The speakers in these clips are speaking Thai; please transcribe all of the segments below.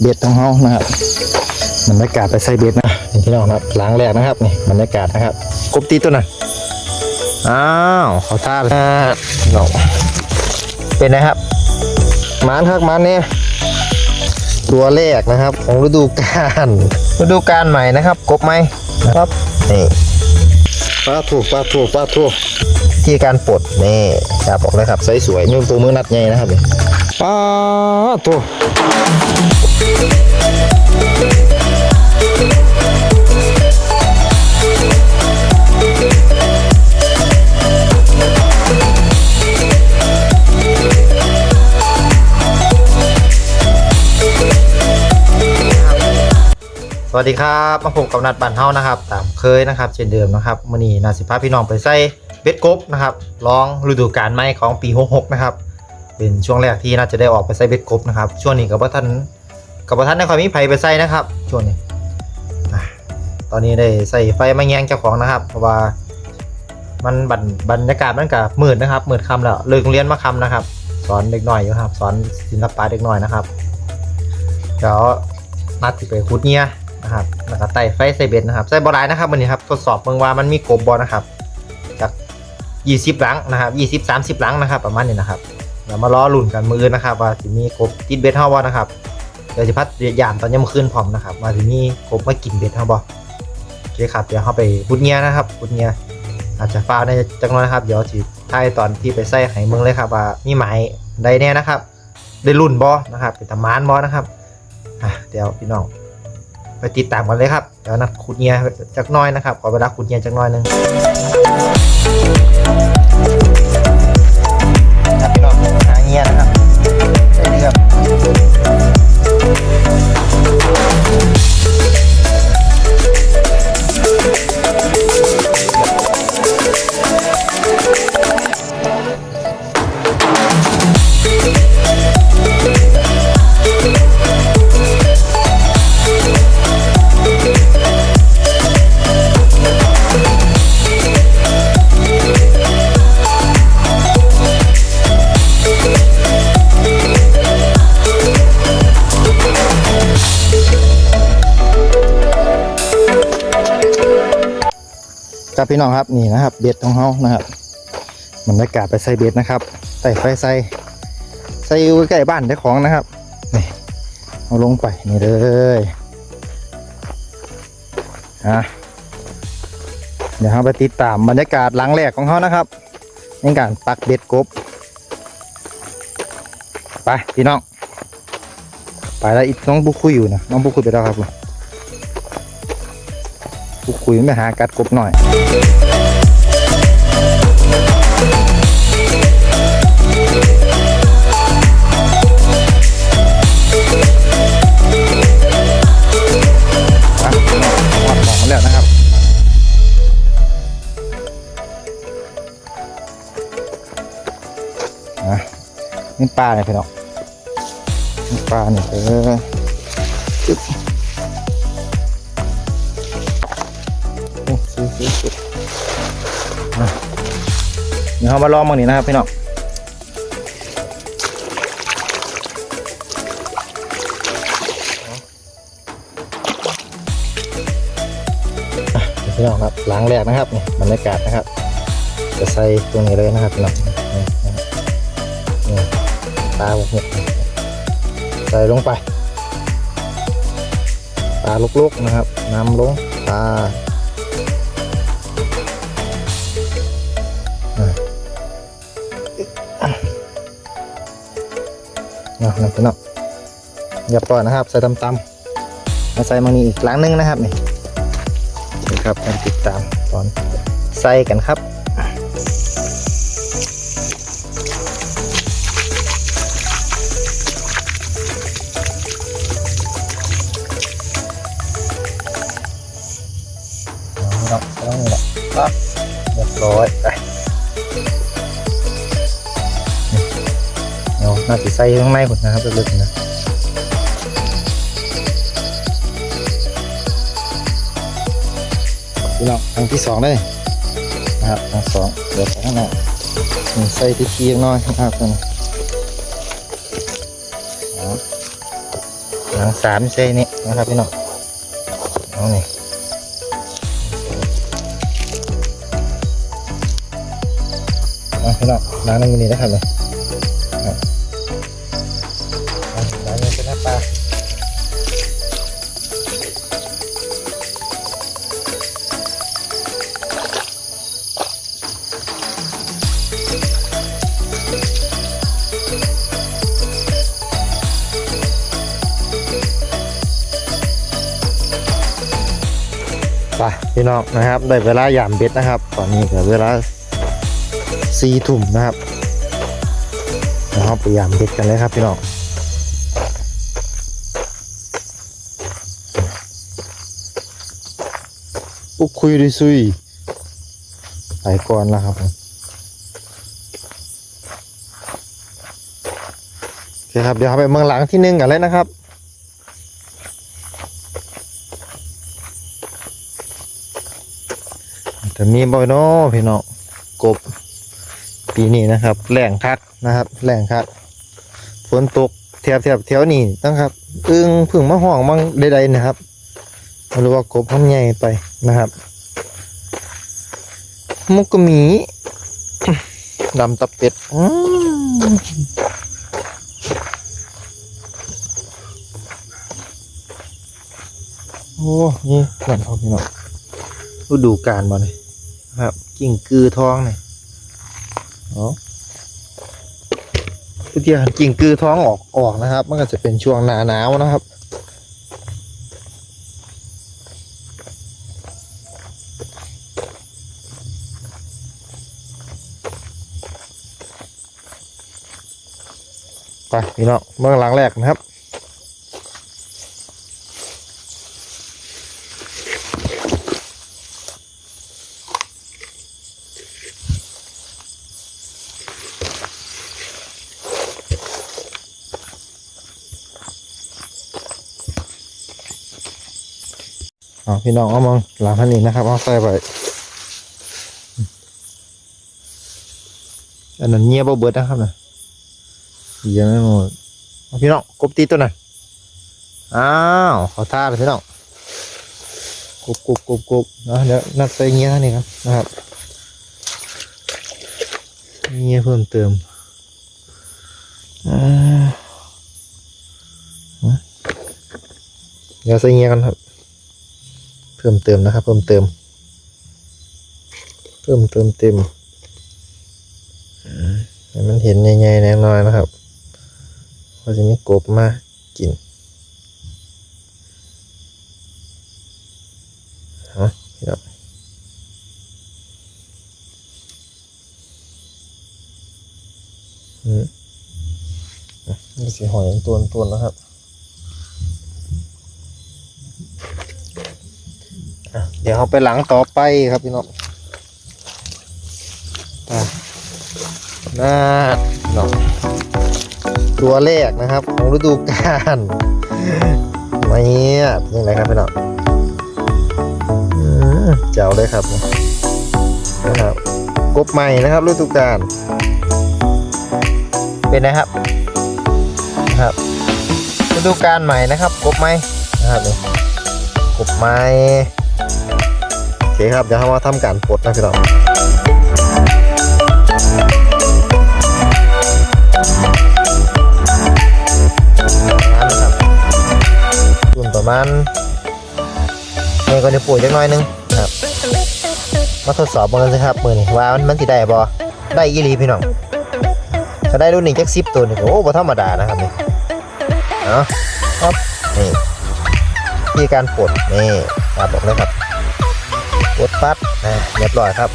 เบ็ดของเฮานะครับบรรยากาศไปใส่เบ็ดนะนี่พี่น้องครับล้างแรกนะครับนี่บรรยากาศนะครับกบตีตัวน่ะอ้าวเขาท่าเลยพี่น้องเป็นนะครับมานครับมานเนี่ยตัวแรกนะครับ ของฤดูกาลฤดูกาลใหม่นะครับ กบไหมนะครับนี่ปลาถูกปลาถูกปลาถูกที่การปลดนี่จับออกเลยครับสวยๆนิ้วตัวมือนัดใหญ่นะครับนี่ ปลาถูกสวัสดีครับมาพบกับนัดบันเฮานะครับ ตามเคยนะครับ เช่นเดิมนะครับมือนี้นาสิพาพี่น้องไปใส่เบ็ดกบนะครับลองฤดูกาลใหม่ของปี 66 นะครับ เป็นช่วงแรกที่น่าจะได้ออกไปใส่เบ็ดกบนะครับ ช่วงนี้กับว่าท่านกับว่าท่านในความมีไผไปใส่นะครับ ช่วงนี้ตอนนี้ได้ใส่ไฟมาแยงเจ้าของนะครับ เพราะว่ามันบรรบรรยากาศมันกับมืดนะครับมืดค่ำแล้วเลิกเรียนมาค่ำนะครับ สอนเด็กหน่อยอยู่ครับ สอนศิลปะเด็กหน่อยนะครับเดี๋ยวนัดไปขุดเนี่ยนะครับแล้วก็ไต่ไฟใส่เบ็ดนะครับใส่บอลายนะครับวันนี้ครับทดสอบเบิ่งว่ามันมีกบบอนะครับจาก 20 หลังนะครับ 20 30 หลังนะครับ ประมาณนี้นะครับ ดี๋ยวมาล้อลุ่นกันมือนะครับ ว่าสิมีกบติดเบ็ดเฮาบ่นะครับเดี๋ยวสิพัดยามตอนยามมื้อคืนพร้อมนะครับว่าสิมีกบมากินเบ็ดเฮาบ่โอเคครับเดี๋ยวเฮาไปขุดเนียนะครับขุดเนียอาจจะฟ้าในจักหน่อยนะครับ เดี๋ยวสิถ่ายตอนที่ไปใส่ให้เมืองเลยครับ ว่ามีหมายใดแน่นะครับ ได้รุ่นบ่นะครับเป็นตำมานบ่นะครับเดี๋ยวพี่น้องไปติดตามกันเลยครับเดี๋ยวนะขุดเงียจักน้อยนะครับขอเวลาขุดเงียจักน้อยหนึง ลือ ครับพี่น้องครับนี่นะครับ เบ็ดของเขานะครับบรรยากาศไปใส่เบ็ดนะครับใส่ไฟใส่ใส่อยู่ใกล้บ้านเจ้าของนะครับนี่เอาลงไปนี่เลยอะเดี๋ยวเราไปติดตามบรรยากาศหลังแรกของเขานะครับในการปักเบ็ดกบไปพี่น้องไปแล้วอีกน้องบุกคุยอยู่นะน้องบุกคุยไปแล้วครับผม บุกคุยไม่หากัดกบหน่อยแล้วนะครับนี่ปลาเนี่ยพี่น้องปลาเนี่ยเออ เดี๋ยวเรามาลองมั่งนี่นะครับพี่น้องพี่น้องครับล้างแรกนะครับนี่บรรยากาศนะครับ จะใส่ตรงนี้เลยนะครับพี่น้องตาหกใส่ลงไป ตาลุกๆนะครับนำลงตา นะนะพี่น้องอย่าปล่อยนะครับ ใส่ตำตำมาใส่มังนี่อีกล้างนึงนะครับนี่นะครับมาติดตามตอนใส่กันครับ น่าจะใส่ข้างในหมดนะครับลึกๆนะพี่น้องครั้งที่สองเลยนะครับครั้งสองเดี๋ยวใส่ข้างในนี่ใส่ที่ขี้น้อยนะครับตัวนี้เอาหลังสามเส้นนี้นะครับพี่น้องเอานี่เอาพี่น้องล้างในมือนี้นะครับเลย พี่น้องนะครับได้เวลายามเบ็ดนะครับ ตอนนี้ก็เวลาสี่ทุ่มนะครับนะครับไปยามเบ็ดกันเลยครับพี่น้องปุ๊กคุยดิซุยไปก่อนแล้วครับโอเคครับเดี๋ยวไปเมืองหลังที่หนึ่งกันเลยนะครับ แต่มีบอยโนพี่น้องกบ ปีนี้นะครับแหล่งคักนะครับแหล่งคักฝนตกแถบแถบแถวนี้นะครับอึ้งพึ่งมะห้องมั่งใดๆนะครับไม่รู้ว่ากบมันใหญ่ไปนะครับ มุกมีดำตะเป็ดอืมโอ้ นี่นั่นเอาพี่น้องฤดูกาลมาเลย ครับกิ่งกือทองเนี่ยอ๋อทุกทีหันกิ่งกือท้องออกออกนะครับ มันก็จะเป็นช่วงหนาหนาวนะครับไปพี่น้องเมืองหลังแรกนะครับ เอาพี่น้องเอามองหลังท่านนี้นะครับเอาใส่ไปอันนั้นเงียบบ่เบิดนะครับนะเยอะไม่หมดเอาพี่น้องกบตีตัวนั้นอ้าวขอท่าเลยพี่น้องกบกบกบกบนะเดี๋ยวนัดไปเงี้ยท่านนี้ครับนะครับเงี้ยเพิ่มเติมอ่าฮะเดี๋ยวใส่เงี้ยกันครับ เพิ่มเติมนะครับ เพิ่มเติม เพิ่มเติมเต็มอืมให้มันเห็นใหญ่ๆแน่นอนนะครับเพราจะมีกบมากินฮะพี่น้องอืมนี่สีหอยตัวตัวๆนะครับอะเดี๋ยวเราไปหลังต่อไปครับพี่น้องอะหน้าเนาะตัวแรกนะครับ ของฤดูกาลไม่เนี่ยนี่อะไรครับพี่น้องเจ๋วเลยครับนะครับ กบใหม่นะครับฤดูกาลเป็นนะครับนะครับฤดูกาลใหม่นะครับ กบใหม่นะครับนี่กบใหม่ เคครับ เดี๋ยวเรามาทำการปลดนะพี่น้องน้ำนะครับรุ่นประมาณนี่ก็จะปุ๋ยจักน้อยหนึงครับ มาทดสอบมันกันสิครับมือนี่ว่ามันมันสิได้บ่ได้ยี่ลีพี่น้องถ้าได้รุ่นนี้จักสิบตัวนี่โอ้บ่ธรรมดานะครับนี่เนาะครับนี่ที่การปลดนี่ครับบอกเลยครับ ปลดปั๊บนะเรียบร้อยครับ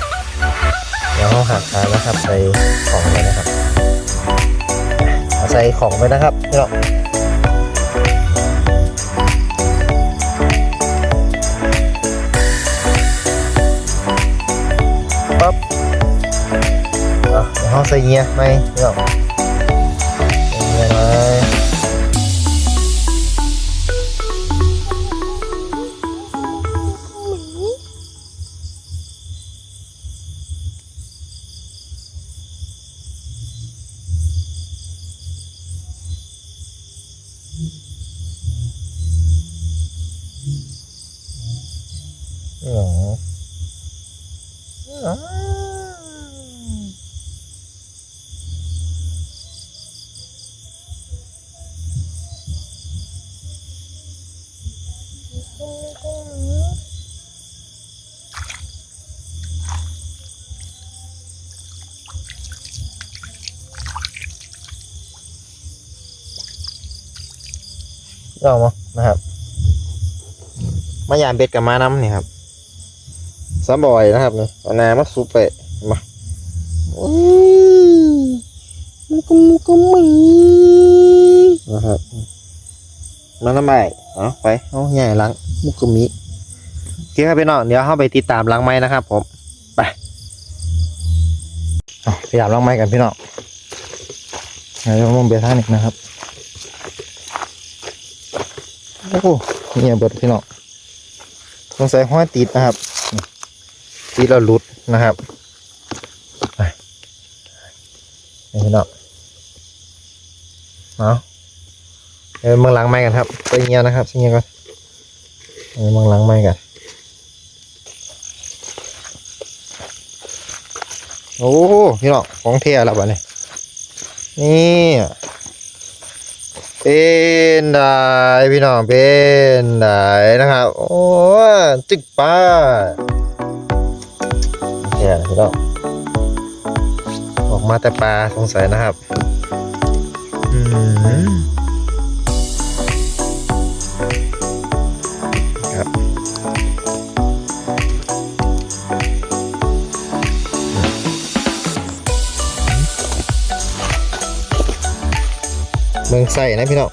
เดี๋ยวเราหักขานะครับใส่ของไปนะครับเอาใส่ของไปนะครับพี่น้องปั๊บเดี๋ยวห้องใส่เงียไหมเนาะ เอามานะครับ มายามเบ็ดกับมาน้ำนี่ครับสามบอยนะครับนี่เอาน้ำมาซุปไปมาโอ้ยมุกมุกมีนะครับมาน้ำใบเอาไปเอาใหญ่ล้างมุกมีโอเคครับพี่น้องเดี๋ยวเข้าไปติดตามล้างไม้นะครับ ผมไปเอาพยายามล้างไม้กันพี่น้องเดี๋ยวมองเบียร์ท่านอีกนะครับ โอ้โหเนี่ยเบิดพี่น้องสงสัยห้อยติดนะครับ ติดแล้วหลุดนะครับไปนี่พี่น้องเอาเดี๋ยวมึงล้างไม้กันครับไปเงี้ยนะครับเงี้ยก่อนเดี๋ยวมึงล้างไม้กันโอ้พี่น้องของเทียแล้วบ้านี้นี่ เป็นได้พี่น้องเป็นได้นะครับโอ้จิกป้าแค่พี่น้องออกมาแต่ปลาสงสัยนะครับ อืม มืองใส่นะพี่น้อง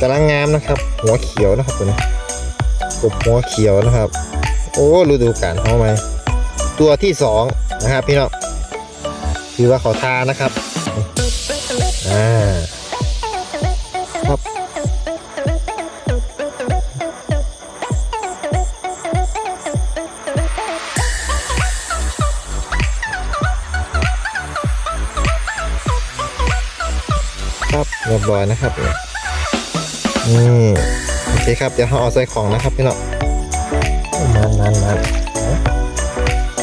กำลังงามนะครับ หัวเขียวนะครับตัวนี้กบหัวเขียวนะครับ โอ้ฤดูกาลเขาไหมตัวที่สองนะครับพี่น้องคือว่าเขาทานะครับอ่า เรียบร้อยนะครับนี่โอเคครับเดี๋ยวเราเอาใส่ของนะครับพี่น้องมันมันมัน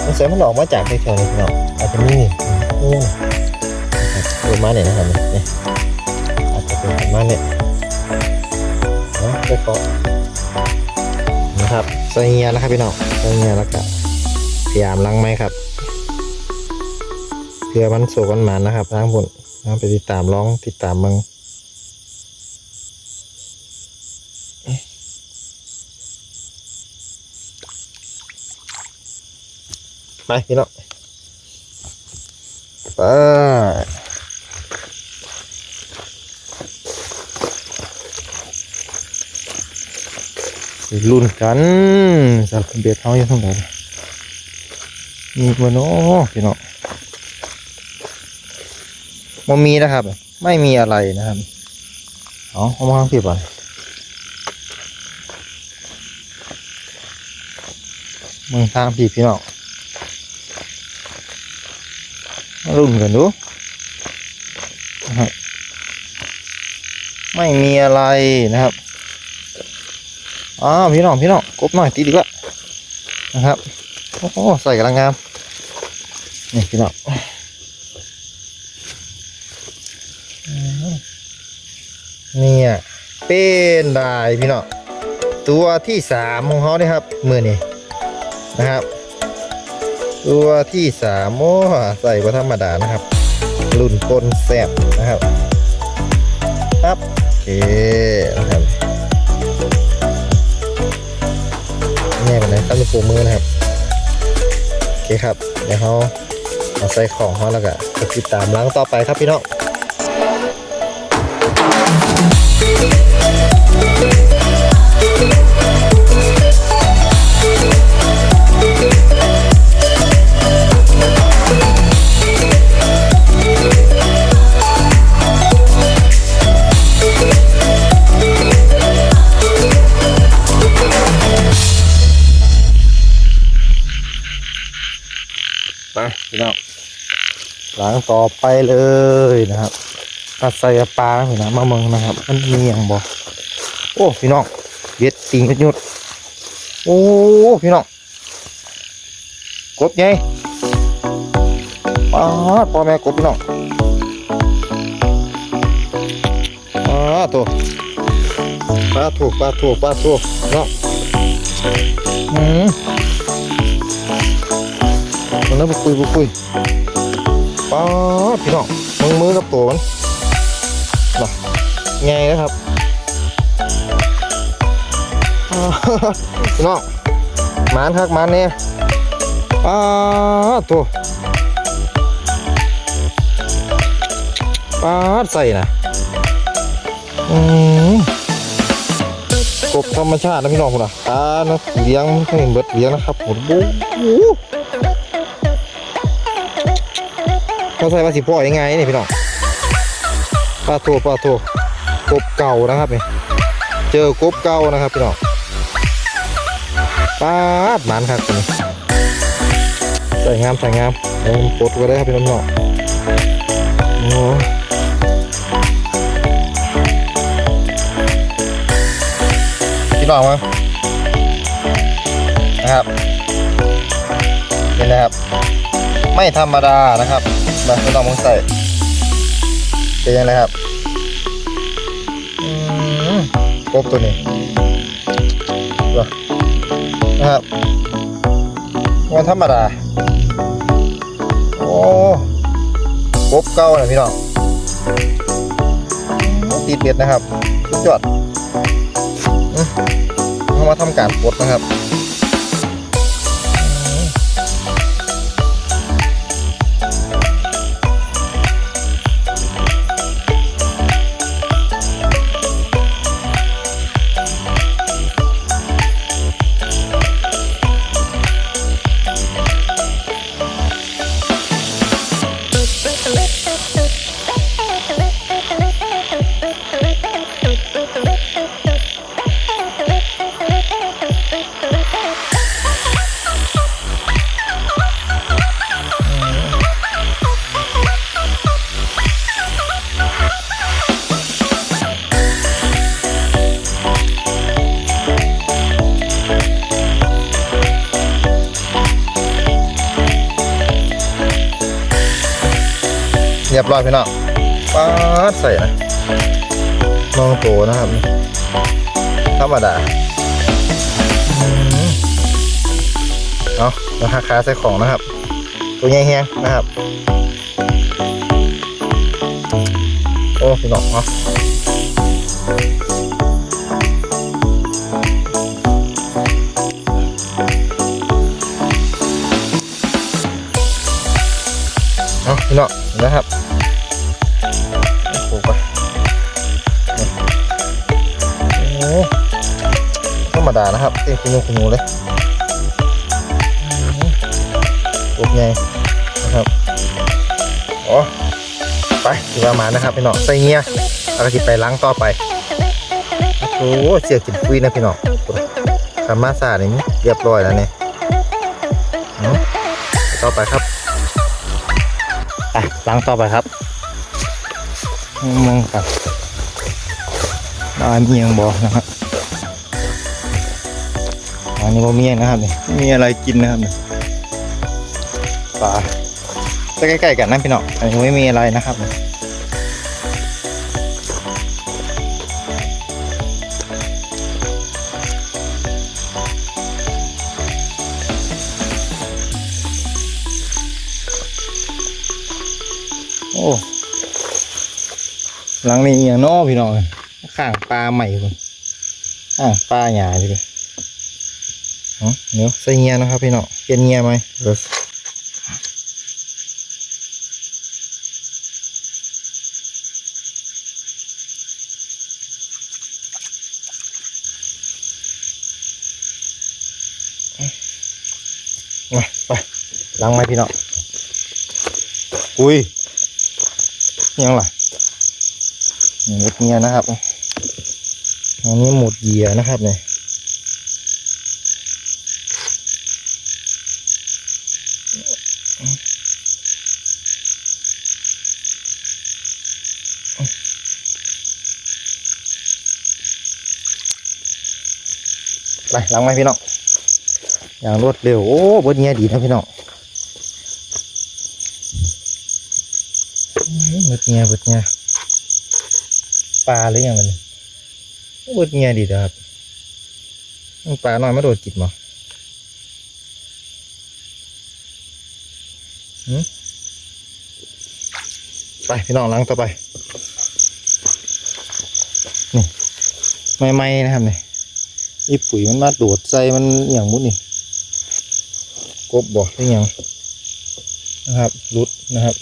มันใส่มันออกมาจากแถวนี้พี่น้องอาจจะมีนี่นะครับประมาณนี้นะครับเนี่ยอาจจะเป็นมาณนี้นะใส่ของนะครับใส่เงียนะครับพี่น้องใส่เงียแล้วก็พยายามล้างไม้ครับเพื่อมันสุกมันหมันนะครับล้างผลนะไปติดตามร้องติดตามมึง พี่น้องไปรุ่นกันสารเบียดเท้าอยู่ทั้งหมดมีบนโอ้พี่น้องมันมีนะครับ ไม่มีอะไรนะครับเอาเอามาข้างพี่ก่อนเมืองทางพี่พี่น้อง มา รุ่นกันดูนะครับไม่มีอะไรนะครับอ้าวพี่น้องพี่น้องกบหน่อยตีดีกว่านะครับโอ้โหใส่กำลังงามนี่พี่น้องเนี่ยเป็นได้พี่น้องตัวที่สามของเขาเนี่ยครับมือนี่นะครับ ตัวที่สามโอ้ใส่ว่าธรรมดานะครับรุ่นปนแซบนะครับครับโอเคนะครับแง่ไปไหนตั้งปูมือนะครับโอเคครับเดี๋ยวเขาเอาใส่ของเขาแล้วก็ติดตามล้างต่อไปครับพี่น้องไป พี่น้องล้างต่อไปเลยนะครับตัดใส่ปลาพี่นะมาเมืองนะครับ มันมีอย่างบอกโอ้พี่น้องเบ็ดติงยุดโอ้พี่น้องกบไงป้าดพ่อแม่กบพี่น้องป้าดตัวปลาถูกปลาถูกปลาถูกเนาะอืม มันแล้วบุคุยบุคุยป้าดพี่น้องมือมือกับตัวมันน่ะไงนะครับพี่น้องมานคักมานเนี่ยป้าดตัวป้าดใส่นะอืมกบธรรมชาตินะพี่น้องคุณอะตานะเลี้ยงไม่เห็นเบิดเลี้ยงนะครับโอ้โเขาใส่มาสิพ่อยังไงนี่พี่น้องปลาตัวปลาตัวกบเก่านะครับนี่เจอกบเก่านะครับพี่น้องปาดหมันครับใส่งามใส่งามเอาผมปลดไว้ได้ครับพี่น้องโอ้พี่น้องมั้งนะครับนี่นะครับ ไม่ธรรมดานะครับ มาพี่น้องมึงใส่เป็นยังไงครับอืมกบตัวนี้เหรอนะครับวันธรรมดา โอ้กบเก่านะพี่น้องติดเบ็ดนะครับสุดยอดเอามาทำการปลดนะครับ เรียบร้อยพี่น้องปาดใส่นะมองโตนะครับ ธรรมดาเอาราคาคาใส่ของนะครับ ตัวใหญ่แฮงนะครับ โอ้พี่น้องเนาะเอาพี่น้องนะครับ ดานะครับเต็มคุณนูคุณนูเลยปุ๊บไงนะครับอ๋อไปถือว่ามานะครับพี่น้องใส่เงี้ยแล้วก็จิไปล้างต่อไปโอ้โหเสียกินฟุยนะพี่น้องคำมาสาดนี่เรียบร้อยแล้วเนี่ยอืมไปต่อไปครับไปล้างต่อไปครับมึงครับอันนี้ยังบอกนะครับ อันนี้บ่มียนะครับนี่ไม่มีอะไรกินนะครับนี่ปลาจะใกล้ๆกันนะพี่น้องอันนี้ไม่มีอะไรนะครับนี่โอ้หลังนี้อหย่างน้อพี่น้องข้างปลาใหม่คนข้างปลาหยาเลย เดี๋ยวใส่เงียนะครับพี่น้องเปลี่ยนเงียไหมเดี๋ยวมาไปล้างไหมพี่น้องอุ้ยยังล่ะหมดเงียนะครับอันนี้หมดเหยียนะครับเนี่ย ล้างไหมพี่น้องอย่างรวดเร็วโอ้บดเงี้ยดีนะพี่น้องบดเงี้ยบดเงี้ยปลาหรือยังมันบดเงี้ยดีนะครับปลาน้อยไมาโดดกินมั้หืมไปพี่น้องล้างต่อไป นี่ ไม่ไม่ๆนะครับนี่ อีปุ๋ยมันมาโดดใส่มันอย่างมุดนี่กบบอกได้ยังนะครับรุดนะครับ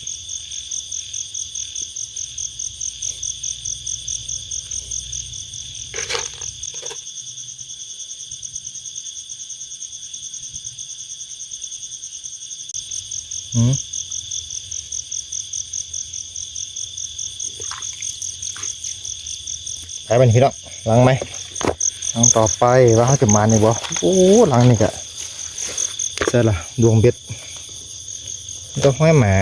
อืมไปเป็นพี่น้องล้างไหม หลังต่อไปว่าเขาจะมานี่บ่โอ้หลังนี่กะใช่ละดวงเบ็ดมันต้องห้อยหมา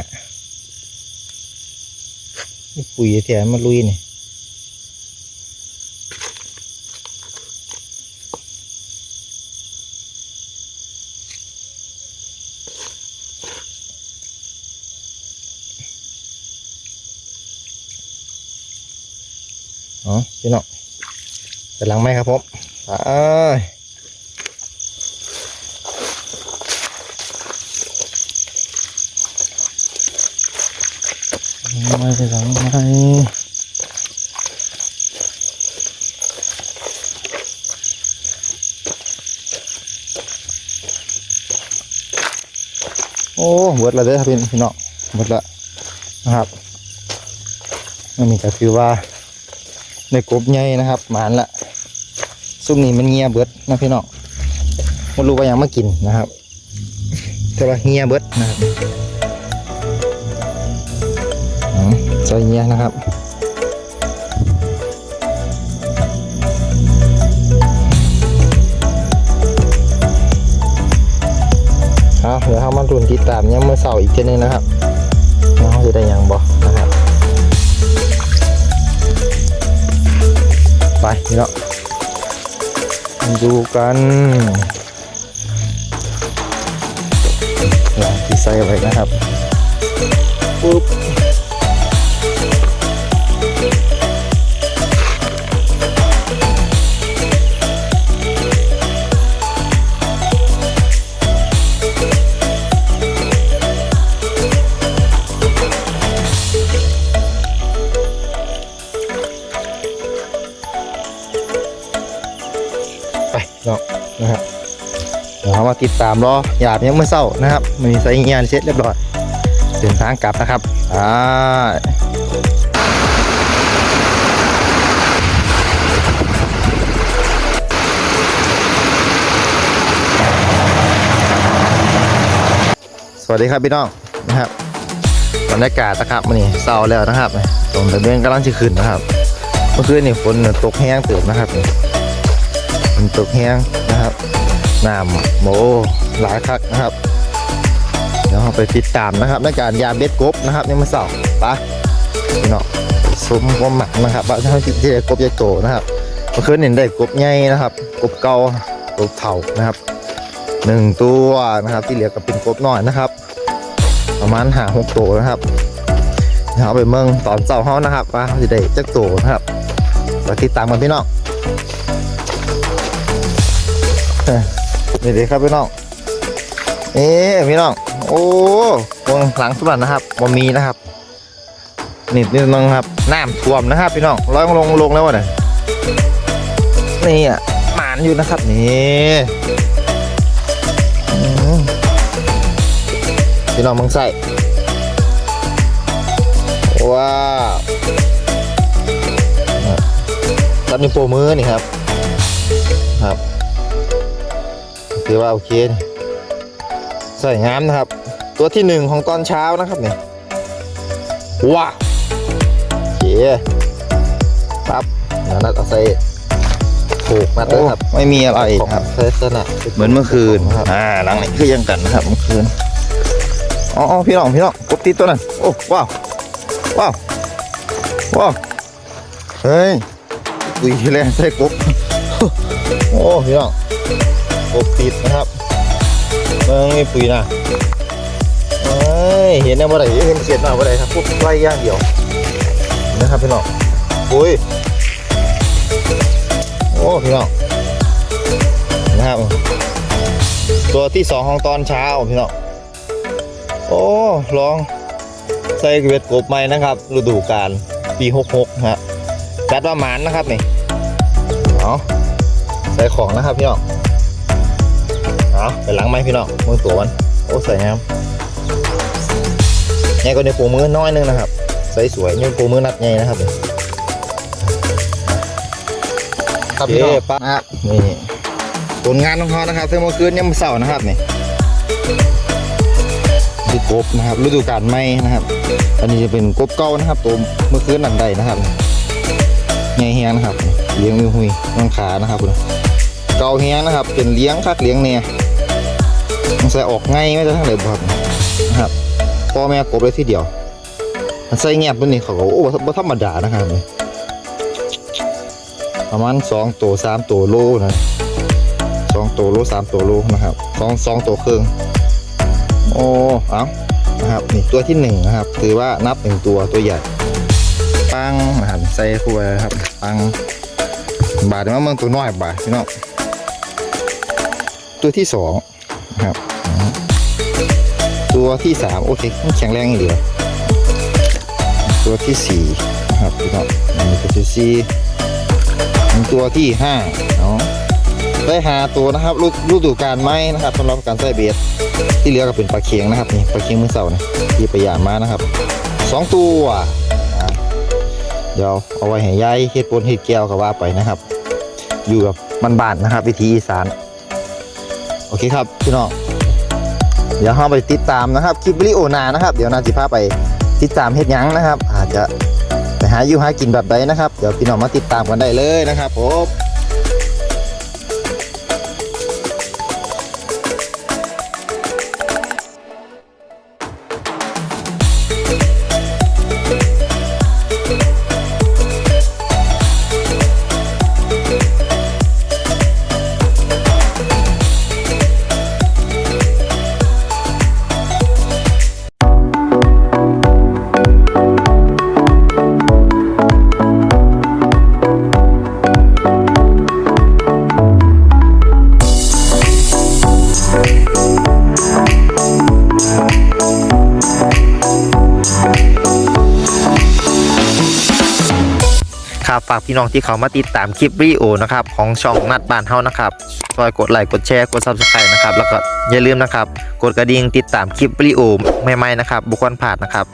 นี่ปุ๋ยแถมมาลุยนี่อ๋อพี่น้องไปหลังไหมครับผม ไปไม่ไปหลังไหมโอ้เบิดละเด้อพี่พี่น้องเบิดละนะครับอันนี้ก็คือว่าในกบใหญ่นะครับหมานละ ซุ่มนี้มันเงียเบิดนะพี่น้องไม่รู้ว่ายังมากินนะครับ แต่ว่าเงียเบิดนะครับใส่เงียนะครับเอาเดี๋ยวเขามารุนติดตามยังเมื่อเสาร์อีกทีนึงนะครับเขาจะได้ยังบ่นะครับ ไปพี่เนาะ ดูกันหลังที่ใส่ไว้นะครับปุ๊บ นาะนะครับเดี๋ยวเรามาติดตามรอหยาบยังเมื่อเศร้านะครับมันใส่งานเสร็จเรียบร้อยเดินทางกลับนะครับอ่าสวัสดีครับพี่น้องนะครับบรรยากาศนะครับมันนี่เศร้าแล้วนะครับตรงตะเบียงกำลังจะขึ้นนะครับ เมื่อคืนนี่ฝนตกแห้งเติมนะครับ นี่มันตกแห้งนะครับน้ำโมหลายคักนะครับ เดี๋ยวเราไปติดตามนะครับในการยามเบ็ดกบนะครับในมันเสาร์ปะพี่น้องซุ้มกบหมักนะครับว่าถ้าที่ได้กบใหญ่โตนะครับเมื่อคืนเห็นได้กบใหญ่นะครับ กบเก่ากบเถ่านะครับหนึ่งตัวนะครับ ที่เหลือก็เป็นกบน้อยนะครับ ประมาณหาหกตัวนะครับเดี๋ยวเอาไปเมืองตอนเสาร์เขานะครับว่าเขาจะได้จักตัวนะครับไปติดตามกันพี่น้อง นี่ดีครับพี่น้องเอ๊พี่น้อง โอ้วงหลังสุดนะครับบ่มีนะครับนิดนิดนึงครับน้ำท่วมนะครับพี่น้องร้อยลงลงแล้ววะเนี่ยนี่อะหมานอยู่นะครับนี่พี่น้องมึงใส่ว้าวรับนิ้วโป้มือนี่ครับ ถือว่าโอเคนี่สวยงามนะครับ ตัวที่หนึ่งของตอนเช้านะครับเนี่ยว้าวโอเคปั๊บเดี๋ยวนัดเอาใส่ผูกมัดด้วยครับไม่มีอะไรครับลักษณะเหมือนเมื่อคืนครับอ่าหลังนี้คือยังกันนะครับเมื่อคืนอ๋ออ๋อพี่น้องพี่น้องกบติดตัวนั้นโอ้ว้าวว้าวว้าวเฮ้ยอุ้ยแรงใส่กบโอ้พี่น้อง กบติดนะครับเบิ่งมีปุ๋ยนะเอ้ยเห็นน่บ่ได้เห็นเสียดหน้าบ่ได้ครับพวกไล่ย่างเดียวนะครับพี่น้องอุ้ยโอ้พี่น้องนะครับตัวที่สองของตอนเช้าพี่น้องโอ้ลองใส่เวทกบใหม่นะครับ ฤดูกาลปี66นะฮะจัดว่าหมานนะครับนี่เอาใส่ของนะครับพี่น้อง เอาไปล้างไหมพี่น้องมือตัวมันโอ้สวยงามใหญ่กว่าในวโปูมือน้อยนึงนะครับใส่สวยนิ้วโปูมือนัดใหญ่นะครับนี่ครับพี่น้องโอเคปั๊บนะครับนี่ผลงานของเขานะครับเมื่อคืนเนี่ยมันเสาร์นะครับนี่คือกบนะครับฤดูกาลใหม่นะครับ อันนี้จะเป็นกบเก่านะครับตัวเมื่อคืนหนังใดนะครับใหญ่เฮียงนะครับเลี้ยงมือหุยน้องขานะครับคุณเก่าเฮียงนะครับ เป็นเลี้ยงคักเลี้ยงเนี่ย มันใส่ออกง่ายไม่จะทั้งเลยบ่ครับนะครับพ่อแม่กบเลยทีเดียว มันใส่เงียบตัวนี้เขาก็โอ้บ่ธรรมดานะครับนี่ประมาณสองตัวสามตัวโลนะสองตัวโลสามตัวโลนะครับสองสองตัวครึ่งโอ้เอ้านะครับนี่ตัวที่หนึ่งนะครับ ถือว่านับหนึ่งตัวตัวใหญ่ปังนะครับใส่คู่ไปนะครับปังบาทเดี๋ยวมาเมืองตัวน้อยบาทพี่น้องตัวที่สองนะ ครับ ตัวที่สามโอเคแข็งแรงเหลือ ตัวที่สี่ครับพี่น้องอันนี้ตัวที่สี่ตัวที่ห้าเนาะได้หาตัวนะครับรูฤดูการไหมนะครับสำหรับการใส่เบียดที่เหลือก็เป็นปลาเคียงนะครับนี่ปลาเคียงมือเสานะที่ไปหยามมานะครับสองตัวเดี๋ยวเอาไว้ให้ยายเฮ็ดปนเฮ็ดแก้วก็ว่าไปนะครับ อยู่กับบ้านๆนะครับ วิธีอีสาน โอเคครับพี่น้องเดี๋ยวเราไปติดตามนะครับคลิปวิดีโอนานะครับ เดี๋ยวนาจิพาไปติดตามเฮ็ดยังนะครับ อาจจะไปหาอยู่หากินแบบใดนะครับ เดี๋ยวพี่น้องมาติดตามกันได้เลยนะครับผม น้องที่เขามาติดตามคลิปวิดีโอนะครับของช่องนัดบ้านเฮานะครับซอยกดไลค์กดแชร์กดซับสไครต์นะครับแล้วก็อย่าลืมนะครับกดกระดิ่งติดตามคลิปวิดีโอใหม่ๆนะครับบุคคลผ่านนะครับ